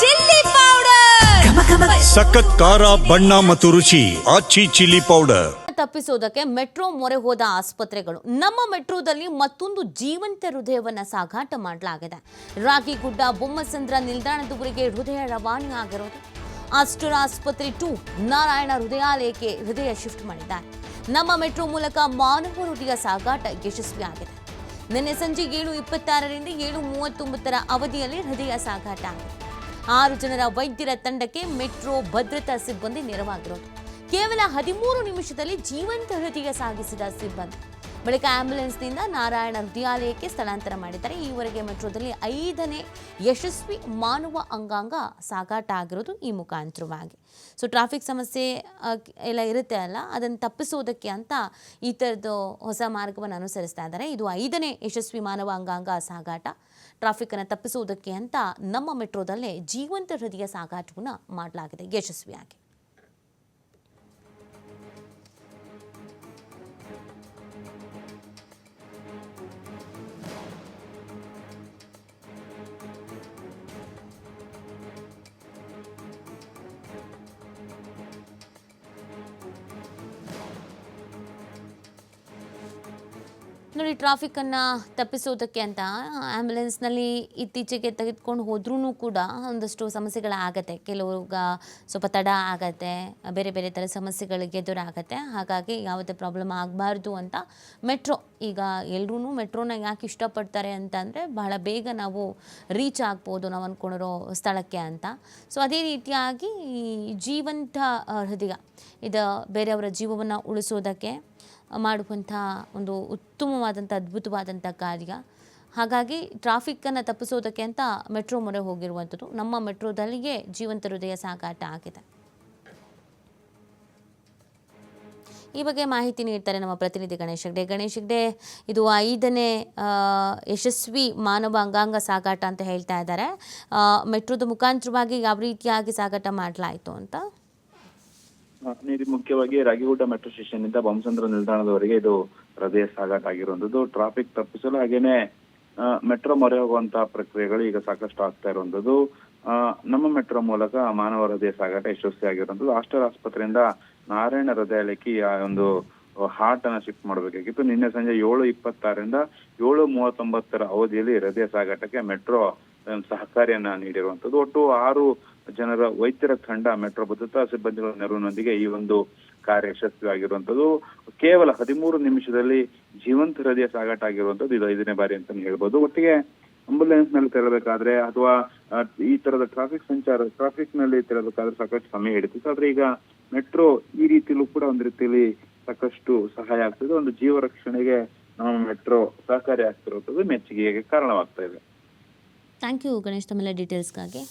Chilli powder. ಸಖತ್ ಖಾರ ಬಣ್ಣ ಮತ್ತು ರುಚಿ ಆಚಿ ಚಿಲ್ಲಿ ಪೌಡರ್. ತಪ್ಪಿಸೋದಕ್ಕೆ ಮೆಟ್ರೋ ಮೊರೆ ಹೋದ ಆಸ್ಪತ್ರೆಗಳು. ನಮ್ಮ ಮೆಟ್ರೋದಲ್ಲಿ ಮತ್ತೊಂದು ಜೀವಂತ ಹೃದಯವನ್ನ ಸಾಗಾಟ ಮಾಡಲಾಗಿದೆ. ರಾಗಿಗುಡ್ಡ ಬೊಮ್ಮಸಂದ್ರ ನಿಲ್ದಾಣದವರಿಗೆ ಹೃದಯ ರವಾನೆ ಆಗಿರೋದು. ಆಸ್ಟರ್ ಆಸ್ಪತ್ರೆ ಟು ನಾರಾಯಣ ಹೃದಯಾಲಯಕ್ಕೆ ಹೃದಯ ಶಿಫ್ಟ್ ಮಾಡಿದ್ದಾರೆ. ನಮ್ಮ ಮೆಟ್ರೋ ಮೂಲಕ ಮಾನವ ಹೃದಯ ಸಾಗಾಟ ಯಶಸ್ವಿಯಾಗಿದೆ ನಿನ್ನೆ ಸಂಜೆ ಏಳು ಇಪ್ಪತ್ತಾರರಿಂದ ಏಳು ಮೂವತ್ತೊಂಬತ್ತರ ಅವಧಿಯಲ್ಲಿ ಹೃದಯ ಸಾಗಾಟ ಆಗಿದೆ. ಆರು ಜನರ ವೈದ್ಯರ ತಂಡಕ್ಕೆ ಮೆಟ್ರೋ ಭದ್ರತಾ ಸಿಬ್ಬಂದಿ ನೆರವಾಗಿರೋದು. ಕೇವಲ ಹದಿಮೂರು ನಿಮಿಷದಲ್ಲಿ ಜೀವಂತ ಹೃದಯ ಸಾಗಿಸಿದ ಸಿಬ್ಬಂದಿ. ಬಳಿಕ ಆಂಬ್ಯುಲೆನ್ಸ್ನಿಂದ ನಾರಾಯಣ ಹೃದಯಾಲಯಕ್ಕೆ ಸ್ಥಳಾಂತರ ಮಾಡಿದ್ದಾರೆ. ಈವರೆಗೆ ಮೆಟ್ರೋದಲ್ಲಿ ಐದನೇ ಯಶಸ್ವಿ ಮಾನವ ಅಂಗಾಂಗ ಸಾಗಾಟ ಆಗಿರೋದು ಈ ಮುಖಾಂತರವಾಗಿ. ಸೊ ಟ್ರಾಫಿಕ್ ಸಮಸ್ಯೆ ಎಲ್ಲ ಇರುತ್ತೆ ಅಲ್ಲ? ಅದನ್ನು ತಪ್ಪಿಸೋದಕ್ಕೆ ಅಂತ ಈ ಥರದ್ದು ಹೊಸ ಮಾರ್ಗವನ್ನು ಅನುಸರಿಸ್ತಾ ಇದ್ದಾರೆ. ಇದು ಐದನೇ ಯಶಸ್ವಿ ಮಾನವ ಅಂಗಾಂಗ ಸಾಗಾಟ. ಟ್ರಾಫಿಕ್ಕನ್ನು ತಪ್ಪಿಸುವುದಕ್ಕೆ ಅಂತ ನಮ್ಮ ಮೆಟ್ರೋದಲ್ಲೇ ಜೀವಂತ ಹೃದಯ ಸಾಗಾಟವನ್ನು ಮಾಡಲಾಗಿದೆ, ಯಶಸ್ವಿಯಾಗಿ. ನೋಡಿ ಟ್ರಾಫಿಕನ್ನು ತಪ್ಪಿಸೋದಕ್ಕೆ ಅಂತ ಆ್ಯಂಬುಲೆನ್ಸ್ನಲ್ಲಿ ಇತ್ತೀಚೆಗೆ ತೆಗೆದುಕೊಂಡು ಹೋದ್ರೂ ಕೂಡ ಒಂದಷ್ಟು ಸಮಸ್ಯೆಗಳಾಗತ್ತೆ ಕೆಲವ್ರಿಗೆ ಸ್ವಲ್ಪ ತಡ ಆಗತ್ತೆ, ಬೇರೆ ಬೇರೆ ಥರ ಸಮಸ್ಯೆಗಳಿಗೆ ಎದುರಾಗತ್ತೆ. ಹಾಗಾಗಿ ಯಾವುದೇ ಪ್ರಾಬ್ಲಮ್ ಆಗಬಾರ್ದು ಅಂತ ಮೆಟ್ರೋ ಈಗ ಎಲ್ಲರೂ ಮೆಟ್ರೋನ ಯಾಕೆ ಇಷ್ಟಪಡ್ತಾರೆ ಅಂತ ಅಂದರೆ ಬಹಳ ಬೇಗ ನಾವು ರೀಚ್ ಆಗ್ಬೋದು ನಾವು ಅಂದ್ಕೊಂಡಿರೋ ಸ್ಥಳಕ್ಕೆ ಅಂತ. ಸೊ ಅದೇ ರೀತಿಯಾಗಿ ಈ ಜೀವಂತ ಹೃದಯ, ಇದು ಬೇರೆಯವರ ಜೀವವನ್ನು ಉಳಿಸೋದಕ್ಕೆ ಮಾಡುವಂಥ ಒಂದು ಉತ್ತಮವಾದಂಥ, ಅದ್ಭುತವಾದಂಥ ಕಾರ್ಯ. ಹಾಗಾಗಿ ಟ್ರಾಫಿಕ್ಕನ್ನು ತಪ್ಪಿಸೋದಕ್ಕೆ ಅಂತ ಮೆಟ್ರೋ ಮೊರೆ ಹೋಗಿರುವಂಥದ್ದು. ನಮ್ಮ ಮೆಟ್ರೋದಲ್ಲಿಯೇ ಜೀವಂತ ಹೃದಯ ಸಾಗಾಟ ಆಗಿದೆ. ಈ ಬಗ್ಗೆ ಮಾಹಿತಿ ನೀಡ್ತಾರೆ ನಮ್ಮ ಪ್ರತಿನಿಧಿ ಗಣೇಶ್ ಹೆಗ್ಡೆ. ಗಣೇಶ್ ಹೆಗ್ಡೆ, ಇದು ಐದನೇ ಯಶಸ್ವಿ ಮಾನವ ಅಂಗಾಂಗ ಸಾಗಾಟ ಅಂತ ಹೇಳ್ತಾ ಇದ್ದಾರೆ. ಮೆಟ್ರೋದ ಮುಖಾಂತರವಾಗಿ ಯಾವ ರೀತಿಯಾಗಿ ಸಾಗಾಟ ಮಾಡಲಾಯಿತು ಅಂತ ನೀಡಿ ಮುಖ್ಯವಾಗಿ ರಾಗಿಗುಡ್ಡ ಮೆಟ್ರೋ ಸ್ಟೇಷನ್ ಇಂದ ಬೊಮ್ಮಸಂದ್ರ ನಿಲ್ದಾಣದವರೆಗೆ ಇದು ಹೃದಯ ಸಾಗಾಟ ಆಗಿರುವಂತದ್ದು ಟ್ರಾಫಿಕ್ ತಪ್ಪಿಸಲು ಹಾಗೇನೆ ಮೆಟ್ರೋ ಮೊರೆ ಹೋಗುವಂತಹ ಪ್ರಕ್ರಿಯೆಗಳು ಈಗ ಸಾಕಷ್ಟು ಆಗ್ತಾ ಇರುವಂತದ್ದು ನಮ್ಮ ಮೆಟ್ರೋ ಮೂಲಕ ಮಾನವ ಹೃದಯ ಸಾಗಾಟ ಯಶಸ್ವಿ ಆಗಿರುವಂತದ್ದು ಆಸ್ಟರ್ ಆಸ್ಪತ್ರೆಯಿಂದ ನಾರಾಯಣ ಹೃದಯಾಲಯಕ್ಕೆ ಆ ಒಂದು ಹಾರ್ಟ್ ಅನ್ನ ಶಿಫ್ಟ್ ಮಾಡಬೇಕಾಗಿತ್ತು. ನಿನ್ನೆ ಸಂಜೆ ಏಳು ಇಪ್ಪತ್ತಾರರಿಂದ ಏಳು ಮೂವತ್ತೊಂಬತ್ತರ ಅವಧಿಯಲ್ಲಿ ಹೃದಯ ಸಾಗಾಟಕ್ಕೆ ಮೆಟ್ರೋ ಸಹಕಾರಿಯನ್ನ ನೀಡಿರುವಂತದ್ದು ಒಟ್ಟು ಆರು ಜನರ ವೈದ್ಯರ ತಂಡ ಮೆಟ್ರೋ ಭದ್ರತಾ ಸಿಬ್ಬಂದಿಗಳ ನೆರವಿನೊಂದಿಗೆ ಈ ಒಂದು ಕಾರ್ಯ ಯಶಸ್ವಿಯಾಗಿರುವಂತದ್ದು ಕೇವಲ ಹದಿಮೂರು ನಿಮಿಷದಲ್ಲಿ ಜೀವಂತ ಹೃದಯ ಸಾಗಾಟ ಆಗಿರುವಂತದ್ದು ಇದು ಐದನೇ ಬಾರಿ ಅಂತ ಹೇಳ್ಬೋದು. ಒಟ್ಟಿಗೆ ಆಂಬುಲೆನ್ಸ್ನಲ್ಲಿ ತೆರಬೇಕಾದ್ರೆ ಅಥವಾ ಈ ತರದ ಟ್ರಾಫಿಕ್ ಸಂಚಾರ ಟ್ರಾಫಿಕ್ನಲ್ಲಿ ತೆರಬೇಕಾದ್ರೆ ಸಾಕಷ್ಟು ಸಮಯ ಹಿಡಿತಿತ್ತು ಆದ್ರೆ ಈಗ ಮೆಟ್ರೋ ಈ ರೀತಿಲೂ ಕೂಡ ಒಂದು ರೀತಿಯಲ್ಲಿ ಸಾಕಷ್ಟು ಸಹಾಯ ಆಗ್ತದೆ. ಒಂದು ಜೀವ ರಕ್ಷಣೆಗೆ ನಮ್ಮ ಮೆಟ್ರೋ ಸಹಕಾರಿ ಆಗ್ತಿರುವಂತದ್ದು ಮೆಚ್ಚುಗೆಗೆ ಕಾರಣವಾಗ್ತಾ ಇದೆ. ಥ್ಯಾಂಕ್ ಯು ಗಣೇಶ್ ತಮ್ಮೆಲ್ಲ ಡೀಟೇಲ್ಸ್ಗಾಗಿ